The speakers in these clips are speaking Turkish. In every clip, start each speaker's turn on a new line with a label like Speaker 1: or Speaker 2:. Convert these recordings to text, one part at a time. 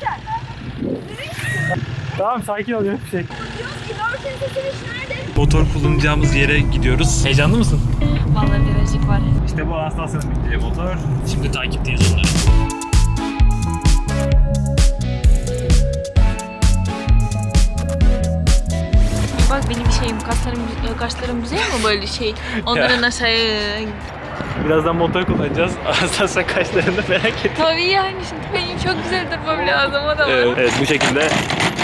Speaker 1: güzel.
Speaker 2: Tamam sakin ol yok bir şey. Motor kullanacağımız yere gidiyoruz. Heyecanlı mısın?
Speaker 3: Vallahi birazcık var.
Speaker 2: İşte bu Anastasya'nın bindiği motor. Şimdi takipteyiz onları.
Speaker 3: Bak benim şeyim kaslarım kaslarım güzel mi böyle şey? Onların nasıl
Speaker 2: Birazdan motor kullanacağız. Anastasya kaşlarını merak ettim.
Speaker 3: Tabii yani şimdi benim çok güzel durmam lazım o da var.
Speaker 2: Evet, evet bu şekilde.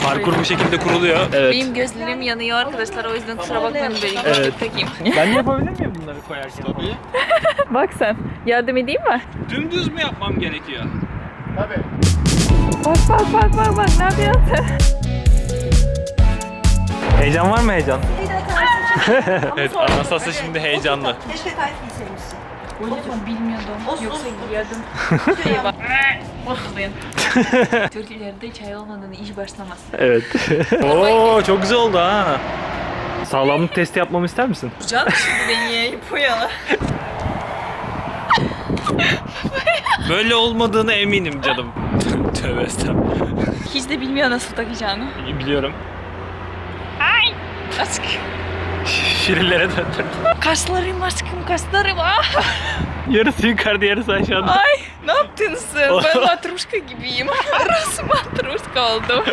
Speaker 2: Parkur bu şekilde kuruluyor. Evet.
Speaker 3: Benim gözlerim yanıyor arkadaşlar o yüzden kusura bakmayın böyle
Speaker 2: Evet.
Speaker 3: gözlük takayım.
Speaker 2: Ben de yapabilir miyim bunları koyarken? Tabii.
Speaker 3: Bak sen yardım edeyim mi?
Speaker 2: Dümdüz mü yapmam gerekiyor?
Speaker 3: Bak bak bak bak bak ne yapıyorsun?
Speaker 2: Heyecan var mı heyecan?
Speaker 1: Bir de tersi
Speaker 2: Evet Anastasya şimdi heyecanlı.
Speaker 1: Keşke tayt giyseymişsin.
Speaker 3: Bilmiyordum.
Speaker 1: Olsun,
Speaker 3: Yoksa
Speaker 1: olsun.
Speaker 3: giyerdim.
Speaker 1: Şuraya bak.
Speaker 3: Mutluyum. Türklerde çay olmadan iş başlamaz.
Speaker 2: Evet. Oo çok güzel oldu ha. Sağlamlık testi yapmamı ister misin?
Speaker 3: Can şimdi beni yana.
Speaker 2: Böyle olmadığını eminim canım. Tövbe estağfurullah.
Speaker 3: Hiç de bilmiyor nasıl takacağını.
Speaker 2: Biliyorum.
Speaker 3: Aşk.
Speaker 2: Şirinlere döndüm.
Speaker 3: Kaslarım aşkım kaslarım. Ah.
Speaker 2: Yarısı yukarıda yarısı aşağıda.
Speaker 3: Ay ne yaptın sen? Ben matruşka gibiyim. Rus matruşka oldum.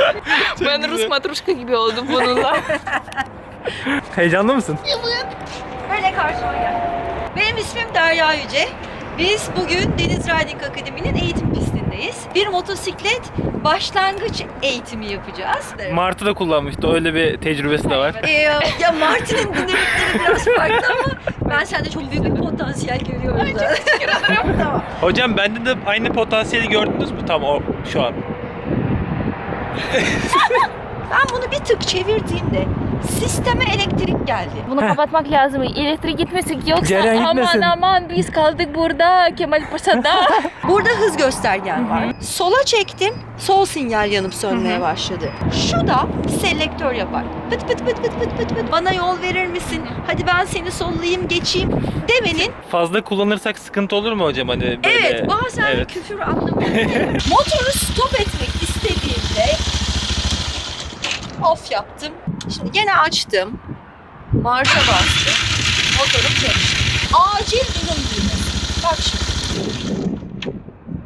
Speaker 3: ben Rus
Speaker 2: güzel.
Speaker 3: matruşka gibi oldum bununla.
Speaker 2: Heyecanlı mısın?
Speaker 1: Böyle karşıma gel. Benim ismim Derya Yüce. Biz bugün Deniz Riding Akademi'nin eğitim pistindeyiz. Bir motosiklet başlangıç eğitimi yapacağız.
Speaker 2: Martı da kullanmıştı. Öyle bir tecrübesi de var.
Speaker 1: Ee, ya Martin'in dinamikleri biraz farklı ama ben sende çok büyük bir potansiyel görüyorum. Ay çok teşekkür ederim. tamam.
Speaker 2: Hocam bende de aynı potansiyeli gördünüz mü tam o şu an?
Speaker 1: Ben bunu bir tık çevirdiğimde sisteme elektrik geldi.
Speaker 3: Bunu kapatmak lazım. Elektrik gitmesin yoksa
Speaker 2: Cereyan gitmesin.
Speaker 3: aman aman biz kaldık burada Kemal Paşa'da.
Speaker 1: Burada hız göstergen var. Sola çektim, sol sinyal yanıp sönmeye başladı. Şu da selektör yapar. Pıt pıt pıt pıt pıt pıt pıt. Bana yol verir misin? Hadi ben seni sollayayım, geçeyim demenin
Speaker 2: Fazla kullanırsak sıkıntı olur mu hocam hani böyle?
Speaker 1: Evet, bazen
Speaker 2: Evet.
Speaker 1: küfür anlamıyorum. Motoru stop etmek istediğimde off yaptım. Şimdi gene açtım. Marşa bastım. Motorum çalıştı. Acil durum düğmesi. Bak şimdi.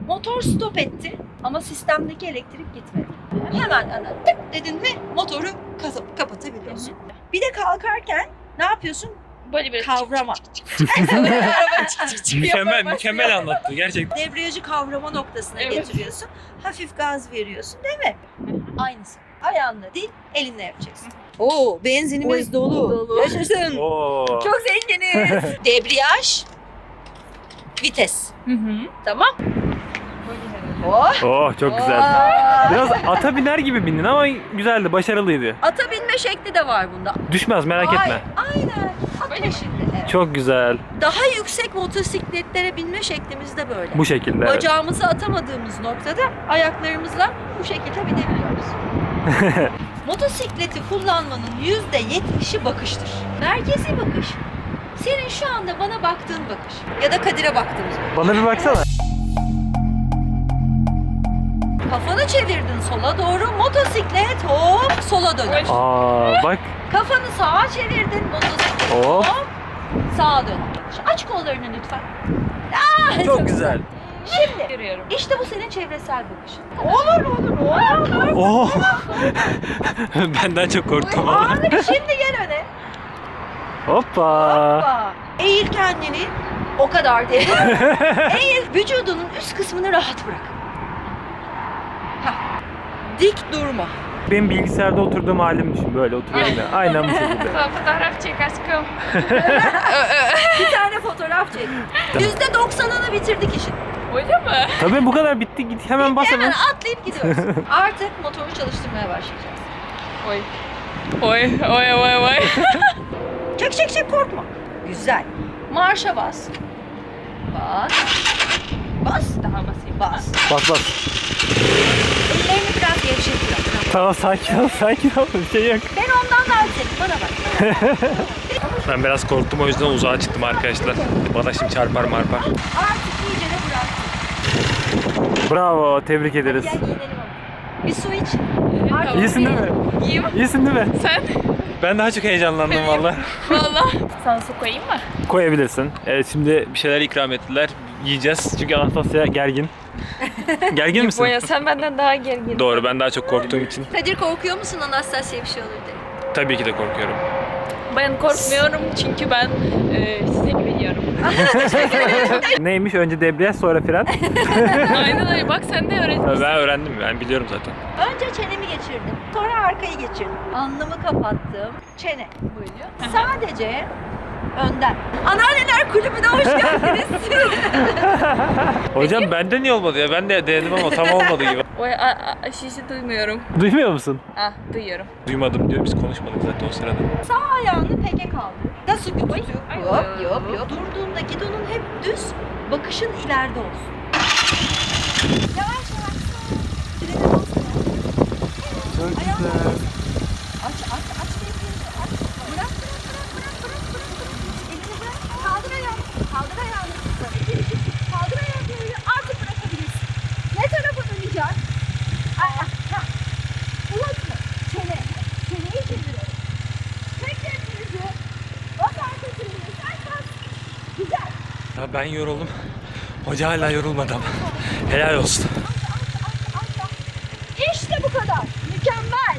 Speaker 1: Motor stop etti ama sistemdeki elektrik gitmedi. Hemen ana tık dedin mi motoru kapatabiliyorsun. Bir de kalkarken ne yapıyorsun?
Speaker 3: Böyle bir
Speaker 1: Kavrama.
Speaker 2: Mükemmel, mükemmel anlattı gerçekten.
Speaker 1: debriyajı kavrama noktasına
Speaker 3: Evet.
Speaker 1: getiriyorsun. Hafif gaz veriyorsun değil mi? Aynısı. Ayağınla değil, elinle yapacaksın. Oo, benzinimiz dolu.
Speaker 3: dolu.
Speaker 1: Yaşasın.
Speaker 2: Oo.
Speaker 1: Çok zenginiz. Debriyaj, vites.
Speaker 3: Hı hı.
Speaker 1: Tamam. Oh.
Speaker 2: Oh çok güzel.
Speaker 1: Aa.
Speaker 2: Biraz ata biner gibi bindin ama güzeldi, başarılıydı.
Speaker 1: Ata binme şekli de var bunda.
Speaker 2: Düşmez merak
Speaker 1: Ay,
Speaker 2: etme.
Speaker 1: Aynen.
Speaker 3: Böyle
Speaker 1: peşinde. Evet.
Speaker 2: Çok güzel.
Speaker 1: Daha yüksek motosikletlere binme şeklimiz de böyle.
Speaker 2: Bu şekilde. evet.
Speaker 1: Bacağımızı atamadığımız noktada ayaklarımızla bu şekilde binebiliyoruz. Motosikleti kullanmanın yüzde yetmişi bakıştır. Merkezi bakış. Senin şu anda bana baktığın bakış. Ya da Kadir'e baktığımız bakış.
Speaker 2: Bana bir baksana.
Speaker 1: Kafanı çevirdin sola doğru, motosiklet hop sola döner.
Speaker 2: Aa bak.
Speaker 1: Kafanı sağa çevirdin, motosiklet
Speaker 2: Hop.
Speaker 1: hop sağa. Şu Aç kollarını lütfen. Aa,
Speaker 2: Çok güzel.
Speaker 1: Şimdi
Speaker 3: Görüyorum.
Speaker 1: işte bu senin çevresel bakışın. Olur olur olur.
Speaker 2: Oh. Benden çok korktum ama.
Speaker 1: Şimdi gel öne.
Speaker 2: Hoppa.
Speaker 1: Hoppa. Eğil kendini. O kadar değil. Eğil. Vücudunun üst kısmını rahat bırak. Hah. Dik durma.
Speaker 2: Benim bilgisayarda oturduğum halimi düşün. Böyle oturuyorum ya. Aynen bu şekilde.
Speaker 3: Fotoğraf çek aşkım.
Speaker 1: Bir tane fotoğraf çek. Yüzde doksanını bitirdik işin.
Speaker 3: Öyle mi?
Speaker 2: Tabii bu kadar bitti. Git hemen bas
Speaker 1: Hemen
Speaker 2: hemen.
Speaker 1: atlayıp gidiyoruz. Artık motoru çalıştırmaya başlayacağız.
Speaker 3: Oy. Oy oy oy oy.
Speaker 1: Çek çek çek korkma. Güzel. Marşa bas. Bas. Bas.
Speaker 3: Daha basayım.
Speaker 1: Bas.
Speaker 2: Bas bas.
Speaker 1: Ellerini biraz gevşet biraz.
Speaker 2: Tamam sakin ol sakin ol. Bir şey yok.
Speaker 1: Ben ondan daha güzelim. Bana bak.
Speaker 2: Ben biraz korktum o yüzden uzağa çıktım arkadaşlar. Bana şimdi çarpar marpar.
Speaker 1: Artık iyice de bırak.
Speaker 2: Bravo tebrik ederiz.
Speaker 1: Gel giyinelim ama. Bir su iç. Artık
Speaker 2: İyisin değil mi?
Speaker 3: İyiyim.
Speaker 2: İyisin değil mi?
Speaker 3: Sen?
Speaker 2: Ben daha çok heyecanlandım valla.
Speaker 3: Valla. Sana su koyayım mı?
Speaker 2: Koyabilirsin. Evet şimdi bir şeyler ikram ettiler. Yiyeceğiz çünkü Anastasya gergin. Gergin misin?
Speaker 3: Boya sen benden daha gergin.
Speaker 2: Doğru ben daha çok korktuğum için.
Speaker 1: Kadir korkuyor musun Anastasya'ya bir şey olur diye?
Speaker 2: Tabii ki de korkuyorum.
Speaker 3: Ben korkmuyorum çünkü ben e, size güveniyorum.
Speaker 2: Neymiş? Önce debriyaj sonra fren.
Speaker 3: Aynen öyle. Bak sen de öğretmişsin.
Speaker 2: ben öğrendim. Ben biliyorum zaten.
Speaker 1: Önce çenemi geçirdim. Sonra arkayı geçirdim. Alnımı kapattım. Çene böyle. Sadece önden. Anneanneler kulübüne hoş geldiniz.
Speaker 2: Hocam bende niye olmadı ya? Ben de denedim ama tam olmadı gibi.
Speaker 3: Oy, a, a, şişi duymuyorum.
Speaker 2: Duymuyor musun?
Speaker 3: Ah duyuyorum.
Speaker 2: Duymadım diyor. Biz konuşmadık zaten o sırada.
Speaker 1: Sağ ayağını peke kaldır. Nasıl tutuyor?
Speaker 3: Ay.
Speaker 1: Yok yok yok. Durduğunda gidonun hep düz, bakışın ileride olsun. Yavaş yavaş.
Speaker 2: Çok
Speaker 1: bas. Aç aç aç devrini. Aç. Bırak bırak bırak bırak bırak bırak. bırak. Elini bırak. Kaldır ayağını. Kaldır ayağını. Kaldır ayağını. Artık bırakabilirsin. Ne tarafa ha. Ulaşma. Çene. Çeneyi çeviriyorum. Tek elinizi. Bas arka çeneyi. Sen bas. Güzel.
Speaker 2: Ya ben yoruldum. Hoca hala yorulmadı ama. Helal olsun.
Speaker 1: İşte bu kadar. Mükemmel.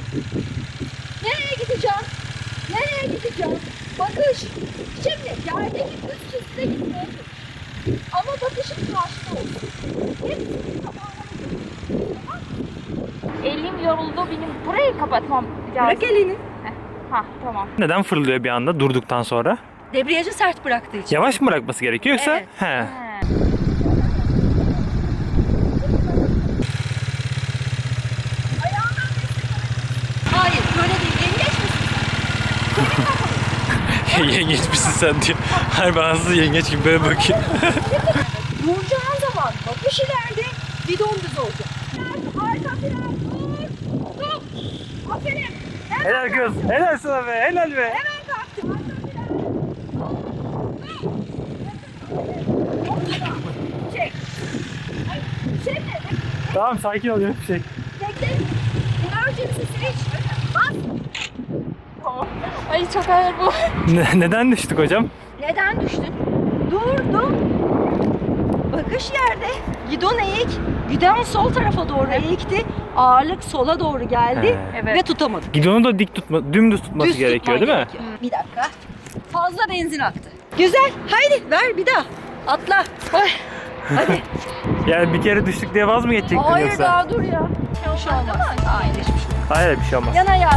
Speaker 1: Nereye gideceğim? Nereye gideceğim? Bakış. Şimdi yerdeki üst üste gitmiyorsun. Ama bakışın karşıda olsun. Hepsini kapağına?
Speaker 3: Elim yoruldu benim. Burayı kapatmam lazım.
Speaker 1: Bırak elini.
Speaker 3: Ha tamam.
Speaker 2: Neden fırlıyor bir anda durduktan sonra?
Speaker 1: Debriyajı sert bıraktığı için.
Speaker 2: Yavaş mı bırakması gerekiyor yoksa?
Speaker 1: Evet.
Speaker 2: He.
Speaker 3: Ha.
Speaker 1: Ayağından destek alabilirsin. Hayır böyle değil. Yengeç misin?
Speaker 2: Yengeç misin sen diyor. Hayır ben hızlı yengeç gibi böyle bakayım.
Speaker 1: Duracağın zaman bakış ileride bidon düz olacak. Arka fren dur. Dur. Aferin. Hemen
Speaker 2: helal kız. Helal sana be. Helal be.
Speaker 1: Hemen kalktım. Arka fren. Çek. Ay, Şimdi
Speaker 2: Tamam sakin ol yok bir şey.
Speaker 1: bekle. Emergency switch.
Speaker 3: Ay çok ağır bu.
Speaker 2: Ne- neden düştük hocam?
Speaker 1: Neden düştün? Durdum. Bakış yerde. Gidon eğik. Gidon sol tarafa doğru eğikti. Ağırlık sola doğru geldi
Speaker 2: He.
Speaker 3: Evet.
Speaker 1: ve tutamadım.
Speaker 2: Gidonu da dik tutma, dümdüz tutması
Speaker 1: Düz
Speaker 2: gerekiyor
Speaker 1: tutman
Speaker 2: değil mi?
Speaker 1: gerekiyor. Bir dakika. Fazla benzin aktı. Güzel. Haydi ver bir daha. Atla. Ay. Hadi.
Speaker 2: Yani bir kere düştük diye vaz mı geçecektin
Speaker 1: Hayır
Speaker 2: yoksa?
Speaker 1: daha dur ya. Bir şey olmaz. Hayır hiçbir şey olmaz.
Speaker 2: Hayır bir şey olmaz.
Speaker 1: Yan ayağı.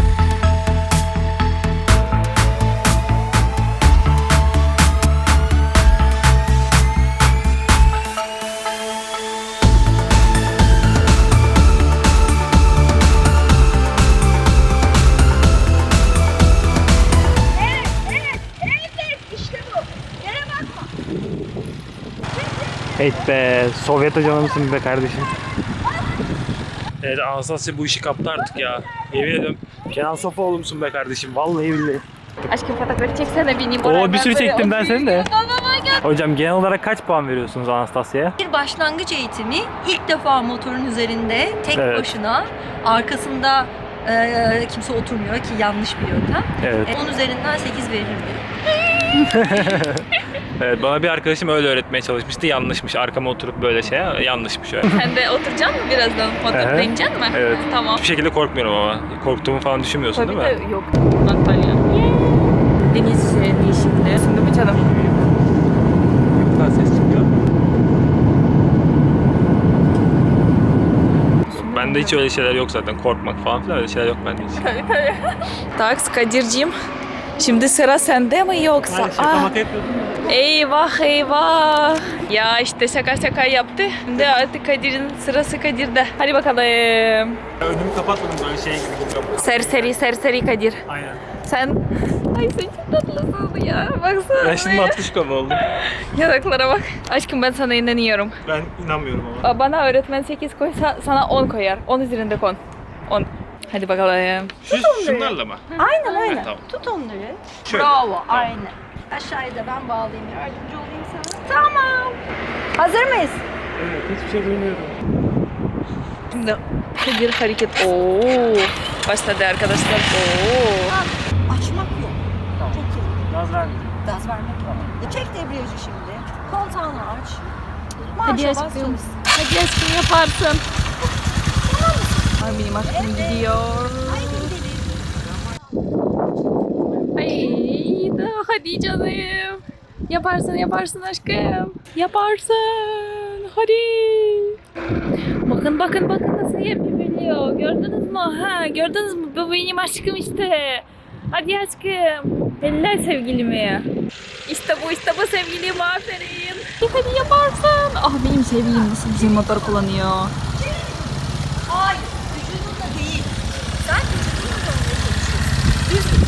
Speaker 2: Hey be Sovyet hocanı mısın be kardeşim? Evet Anastasya bu işi kaptı artık ya. Yemin ediyorum. Kenan Sofoğlu musun be kardeşim? Vallahi billahi.
Speaker 3: Aşkım fotoğraf çeksene beni.
Speaker 2: Oo bir sürü çektim ben seni de. Hocam genel olarak kaç puan veriyorsunuz Anastasya'ya?
Speaker 1: Bir başlangıç eğitimi ilk defa motorun üzerinde tek
Speaker 2: Evet.
Speaker 1: başına arkasında e, kimse oturmuyor ki yanlış bir yöntem.
Speaker 2: Evet.
Speaker 1: E, 10 üzerinden 8 veririm.
Speaker 2: Evet bana bir arkadaşım öyle öğretmeye çalışmıştı. Yanlışmış. Arkama oturup böyle şey yanlışmış öyle.
Speaker 3: Sen de oturacaksın mı birazdan? Fotoğraf deneyeceksin mi?
Speaker 2: Evet.
Speaker 3: Tamam.
Speaker 2: Hiçbir şekilde korkmuyorum ama. Korktuğumu falan düşünmüyorsun
Speaker 3: Tabii
Speaker 2: değil mi?
Speaker 3: de yok. Antalya. Deniz şey, değişikliği. Şimdi mi canım?
Speaker 2: Yukarıdan ses çıkıyor. Bende hiç öyle şeyler yok zaten. Korkmak falan filan öyle şeyler yok bende hiç.
Speaker 3: Tabii tabii. Tak Kadir'cim. Şimdi sıra sende mi yoksa?
Speaker 2: Hayır, şaka
Speaker 3: Ah,
Speaker 2: maka yapıyordum.
Speaker 3: eyvah eyvah. Ya işte şaka şaka yaptı. Şimdi artık Kadir'in sırası Kadir'de. Hadi bakalım.
Speaker 2: Önümü kapatmadım böyle şey gibi gidiyorum.
Speaker 3: Serseri serseri Kadir.
Speaker 2: Aynen.
Speaker 3: Sen... Ay sen çok tatlısın ya. Baksana.
Speaker 2: Ben şimdi matruşka mı oldum?
Speaker 3: Yanaklara bak. Aşkım ben sana inanıyorum.
Speaker 2: Ben inanmıyorum ama.
Speaker 3: Bana öğretmen 8 koysa sana 10 koyar. 10 üzerinde kon. 10. Hadi bakalım.
Speaker 2: Şu, şunlarla mı?
Speaker 1: Aynen aynen.
Speaker 2: tamam.
Speaker 1: Tut onları.
Speaker 2: Şöyle.
Speaker 1: Bravo aynen. Aşağıya da ben bağlayayım yardımcı olayım sana. Tamam. Hazır mıyız?
Speaker 2: Evet hiçbir şey duymuyorum.
Speaker 1: Şimdi
Speaker 3: bir hareket. Oo, başladı arkadaşlar. Oo.
Speaker 1: Açmak yok.
Speaker 2: Tamam.
Speaker 1: Çok iyi.
Speaker 2: Gaz ver.
Speaker 1: Gaz vermek yok. E, Çek debriyajı şimdi. Kontağını aç.
Speaker 3: Hadi
Speaker 1: Marşa bas.
Speaker 3: Hadi aşkım yaparsın. Ay benim aklım gidiyor. Ay da hadi canım. Yaparsın yaparsın aşkım. Yaparsın. Hadi. Bakın bakın bakın nasıl yapabiliyor. Gördünüz mü? Ha gördünüz mü? Bu benim aşkım işte. Hadi aşkım. Eller sevgilimi. İşte bu işte bu sevgilim aferin. Hadi yaparsın. Ah benim sevgilim nasıl güzel motor kullanıyor.
Speaker 1: Hayır. Vücudunla değil. Sen vücudunla olmaya çalışıyorsun.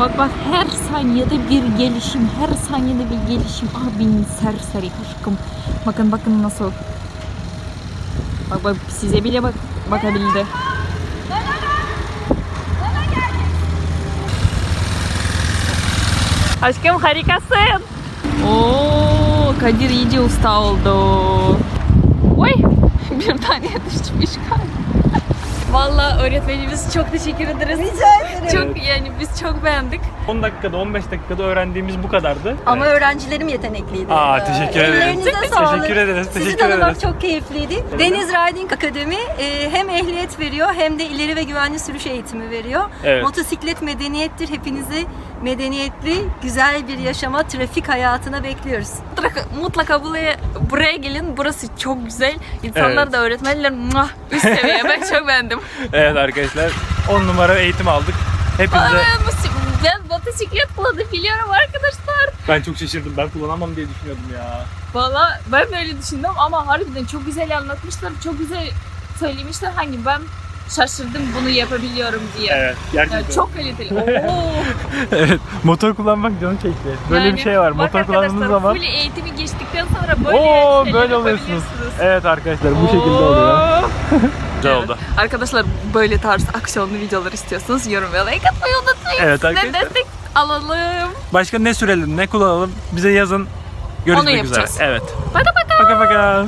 Speaker 3: Bak bak her saniyede bir gelişim, her saniyede bir gelişim. Ah benim serseri aşkım. Bakın bakın nasıl. Bak bak size bile bak bakabildi. Aşkım harikasın. Oo, Kadir iyice usta oldu. Oy, bir tane düşmüş Vallahi öğretmenimiz çok teşekkür ederiz.
Speaker 1: Rica ederim.
Speaker 3: Çok yani biz çok beğendik.
Speaker 2: 10 dakikada 15 dakikada öğrendiğimiz bu kadardı.
Speaker 1: Ama
Speaker 2: Evet.
Speaker 1: öğrencilerim yetenekliydi.
Speaker 2: Aa, teşekkür ederim.
Speaker 1: Ellerinize
Speaker 2: Teşekkür
Speaker 1: sağlık.
Speaker 2: ederiz,
Speaker 1: Sizi
Speaker 2: teşekkür
Speaker 1: tanımak
Speaker 2: ederiz.
Speaker 1: çok keyifliydi. Deniz Riding Akademi e, hem ehliyet veriyor hem de ileri ve güvenli sürüş eğitimi veriyor.
Speaker 2: Evet.
Speaker 1: Motosiklet medeniyettir. Hepinizi medeniyetli, güzel bir yaşama, trafik hayatına bekliyoruz.
Speaker 3: Mutlaka, mutlaka buraya, buraya gelin. Burası çok güzel. İnsanlar
Speaker 2: Evet.
Speaker 3: da öğretmenler muah, üst seviye. Ben çok beğendim.
Speaker 2: Evet arkadaşlar 10 numara eğitim aldık. Hepinize
Speaker 3: Ben, motosiklet kullanabiliyorum arkadaşlar.
Speaker 2: ben çok şaşırdım. Ben kullanamam diye düşünüyordum ya.
Speaker 3: Valla ben de öyle düşündüm ama harbiden çok güzel anlatmışlar. Çok güzel söylemişler. Hangi ben şaşırdım bunu yapabiliyorum diye.
Speaker 2: Evet gerçekten.
Speaker 3: Yani çok kaliteli. Oo.
Speaker 2: evet motor kullanmak canım çekti. Böyle
Speaker 3: Yani
Speaker 2: bir şey var.
Speaker 3: bak
Speaker 2: Motor kullandığınız
Speaker 3: arkadaşlar,
Speaker 2: zaman
Speaker 3: Full eğitimi geçtikten sonra böyle
Speaker 2: Oo böyle oluyorsunuz. Evet arkadaşlar bu şekilde oluyor.
Speaker 3: Oo.
Speaker 2: Güzel
Speaker 3: Evet.
Speaker 2: oldu.
Speaker 3: Arkadaşlar böyle tarz aksiyonlu videolar istiyorsanız yorum ve like atmayı unutmayın.
Speaker 2: Evet arkadaşlar.
Speaker 3: destek alalım.
Speaker 2: Başka ne sürelim ne kullanalım bize yazın. Görüşmek üzere.
Speaker 3: yapacağız.
Speaker 2: Evet.
Speaker 3: Baka baka.
Speaker 2: Baka baka.